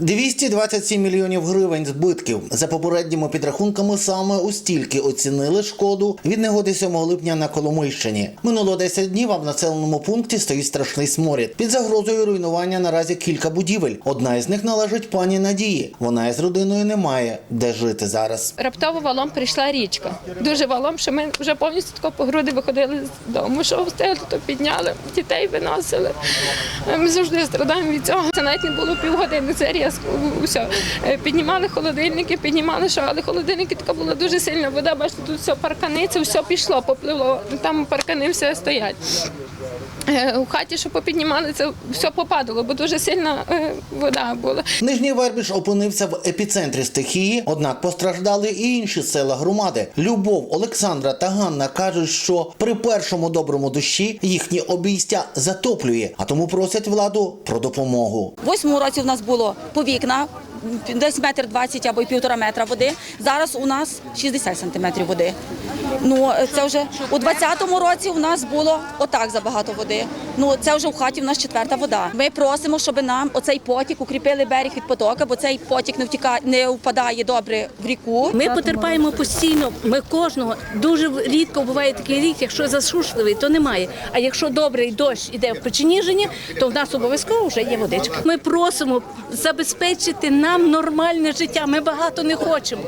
227 мільйонів гривень збитків. За попередніми підрахунками саме у стільки оцінили шкоду від негоди 7 липня на Коломийщині. Минуло 10 днів, а в населеному пункті стоїть страшний сморід. Під загрозою руйнування наразі кілька будівель. Одна із них належить пані Надії. Вона із родиною не має де жити зараз. Раптово валом прийшла річка. Дуже валом, що ми вже повністю тако по груди виходили з дому. Що встигли, то підняли, дітей виносили. Ми завжди страдаємо від цього. Це навіть не було півгодини. Це різко. Все. Е, Піднімали холодильники, піднімали що, але холодильники така була дуже сильна вода. Бачите, тут все паркани, це все пішло, попливло. Там паркани все стоять. Е, У хаті, що попіднімали, це все попадало, бо дуже сильна е, вода була. Нижній Вербіж опинився в епіцентрі стихії, однак постраждали і інші села громади. Любов, Олександра та Ганна кажуть, що при першому доброму дощі їхні обійстя затоплює, а тому просять владу про допомогу. Восьмому році в нас було по вікна, десь метр двадцять або й півтора метра води. Зараз у нас 60 сантиметрів води. Ну це вже у 20-му році у нас було отак забагато води. Ну це вже в хаті в нас четверта вода. Ми просимо, щоб нам оцей потік укріпили берег від потока, бо цей потік не втікає, не впадає добре в ріку. Ми потерпаємо постійно. Ми кожного дуже рідко буває такий рік, якщо засушливий, то немає. А якщо добрий дощ іде в Печеніжині, то в нас обов'язково вже є водичка. Ми просимо забезпечити нам нормальне життя. Ми багато не хочемо.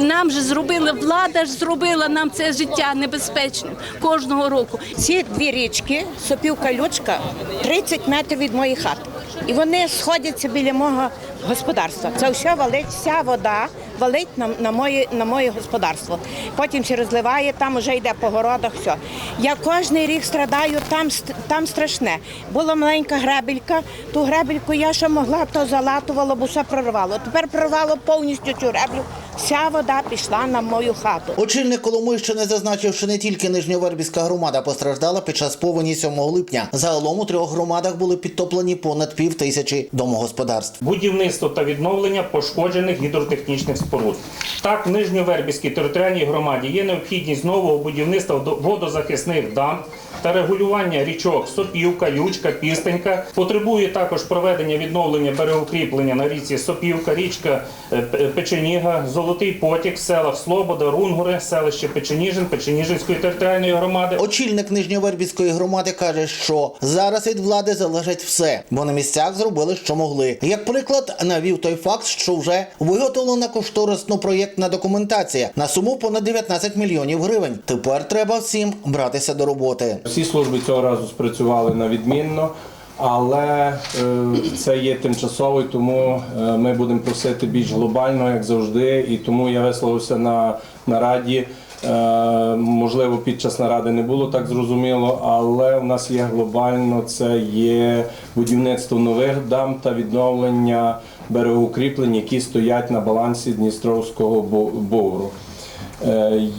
Нам же зробили влада ж зробила нам це життя небезпечним кожного року. Ці дві річки, Сопівка Лючка, 30 метрів від моєї хати. І вони сходяться біля мого господарства. Це все валить, вся вода валить на, на, моє, на моє господарство. Потім ще розливає, там вже йде по городах. Все. Я кожний рік страдаю, там, там страшне. Була маленька гребелька, ту гребельку я ще могла, то залатувало, бо все прорвало. Тепер прорвало повністю цю греблю. Вся вода пішла на мою хату. Очільник Коломийщини зазначив, що не тільки Нижньовербівська громада постраждала під час повені 7 липня. Загалом у трьох громадах були підтоплені понад пів тисячі домогосподарств. будівництво та відновлення пошкоджених гідротехнічних споруд. Так, в Нижньовербівській територіальній громаді є необхідність нового будівництва до- водозахисних дамб та регулювання річок Сопівка, Ючка, Пістенька. Потребує також проведення відновлення берегокріплення на річці Сопівка, річка е, Печеніга, Золотий Потік, в селах Слобода, Рунгури, селище Печеніжин, Печеніжинської територіальної громади. Очільник Нижньовербівської громади каже, що зараз від влади залежить все, бо на місцях зробили, що могли. Як приклад, навів той факт, що вже виготовлена кошторисно-проєктна документація на суму понад 19 мільйонів гривень. Тепер треба всім братися до роботи. Всі служби цього разу спрацювали на відмінно, але е, це є тимчасово, тому е, ми будемо просити більш глобально, як завжди. І тому я висловився на, на раді. Е, можливо, під час наради не було так зрозуміло, але в нас є глобально це є будівництво нових дам та відновлення берегоукріплень, які стоять на балансі Дністровського бо- Бовру.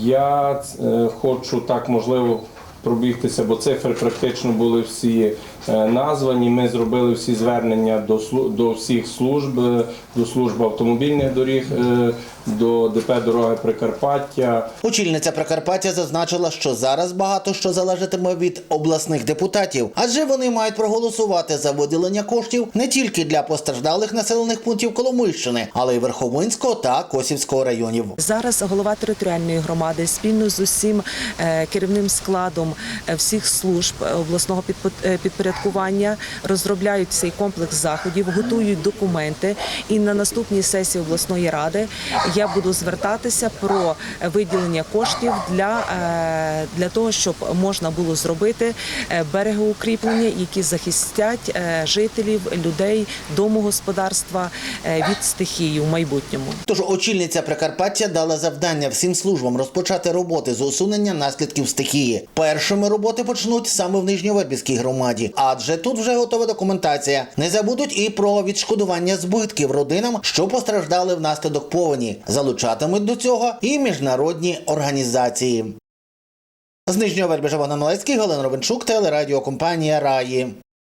Я хочу так можливо пробігтися, бо цифри практично були всі е, названі. Ми зробили всі звернення до до всіх служб, е, до служби автомобільних доріг, е, до ДП Дороги Прикарпаття. Очільниця Прикарпаття зазначила, що зараз багато що залежатиме від обласних депутатів, адже вони мають проголосувати за виділення коштів не тільки для постраждалих населених пунктів Коломийщини, але й Верховинського та Косівського районів. Зараз голова територіальної громади спільно з усім керівним складом е, всіх служб е, обласного е, підпорядкування розробляють цей комплекс заходів, готують документи. І на наступній сесії обласної ради я буду звертатися про виділення коштів для, для того, щоб можна було зробити берегоукріплення, які захистять жителів, людей, домогосподарства від стихії в майбутньому. Тож очільниця Прикарпаття дала завдання всім службам розпочати роботи з усунення наслідків стихії. Першими роботи почнуть саме в Нижньовербівській громаді, адже тут вже готова документація. Не забудуть і про відшкодування збитків родинам, що постраждали внаслідок повені. Залучатимуть до цього і міжнародні організації. З Нижнього Вербіжа Богдан Малецький, Галина Ровенчук, телерадіокомпанія Раї.